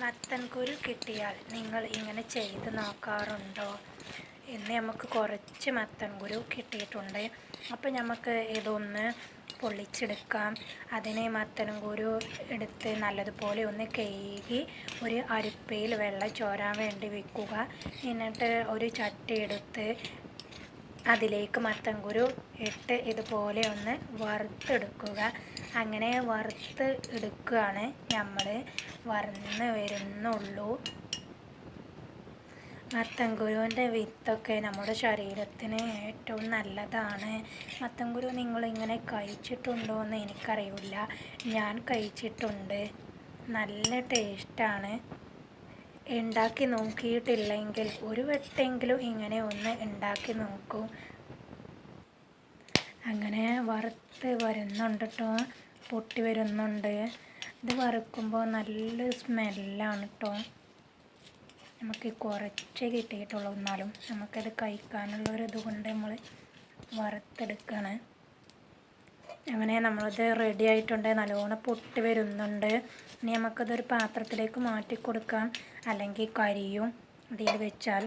മത്തൻ കുരു കിട്ടിയാൽ നിങ്ങൾ ഇങ്ങനെ ചെയ്ത് നോക്കാറുണ്ടോ? ഇന്ന് നമുക്ക് കുറച്ച് മത്തൻകുരു കിട്ടിയിട്ടുണ്ട്. അപ്പോൾ നമുക്ക് ഇതൊന്ന് പൊള്ളിച്ചെടുക്കാം അതിനെ മത്തൻകുരു എടുത്ത് നല്ലതുപോലെ ഒന്ന് കഴുകി ഒരു അരിപ്പയിൽ വെള്ളം ചോരാൻ വേണ്ടി വെക്കുക. എന്നിട്ട് ഒരു ചട്ടി എടുത്ത് അതിലേക്ക് മത്തൻ കുരു ഇട്ട് ഇതുപോലെ ഒന്ന് വറുത്തെടുക്കുക. അങ്ങനെ വറുത്ത് എടുക്കുകയാണ് നമ്മൾ വറന്ന് വരുന്നുള്ളൂ. മത്തൻ കുരുവിന്റെ വിത്തൊക്കെ നമ്മുടെ ശരീരത്തിന് ഏറ്റവും നല്ലതാണ്. മത്തൻ കുരു നിങ്ങളിങ്ങനെ കഴിച്ചിട്ടുണ്ടോ എന്ന് എനിക്കറിയില്ല. ഞാൻ കഴിച്ചിട്ടുണ്ട്. നല്ല ടേസ്റ്റാണ് ഉണ്ടാക്കി നോക്കിയിട്ടില്ലെങ്കിൽ ഒരു വട്ടെങ്കിലും ഇങ്ങനെ ഒന്ന് ഉണ്ടാക്കി നോക്കൂ. അങ്ങനെ വറുത്ത് വരുന്നുണ്ട് കേട്ടോ പൊട്ടി വരുന്നുണ്ട്. ഇത് വറുക്കുമ്പോൾ നല്ല സ്മെല്ലാണ് കേട്ടോ നമുക്ക് കുറച്ച് കിട്ടിയിട്ടുള്ളൂ. എന്നാലും നമുക്കത് കഴിക്കാനുള്ളൊരിത് കൊണ്ട് നമ്മൾ വറുത്തെടുക്കുകയാണ് അങ്ങനെ നമ്മളത് റെഡി ആയിട്ടുണ്ട്. നല്ലോണം പൊട്ടി വരുന്നുണ്ട്. ഇനി നമുക്കതൊരു പാത്രത്തിലേക്ക് മാറ്റി കൊടുക്കാം അല്ലെങ്കിൽ കരിയും ഇതിൽ വെച്ചാൽ.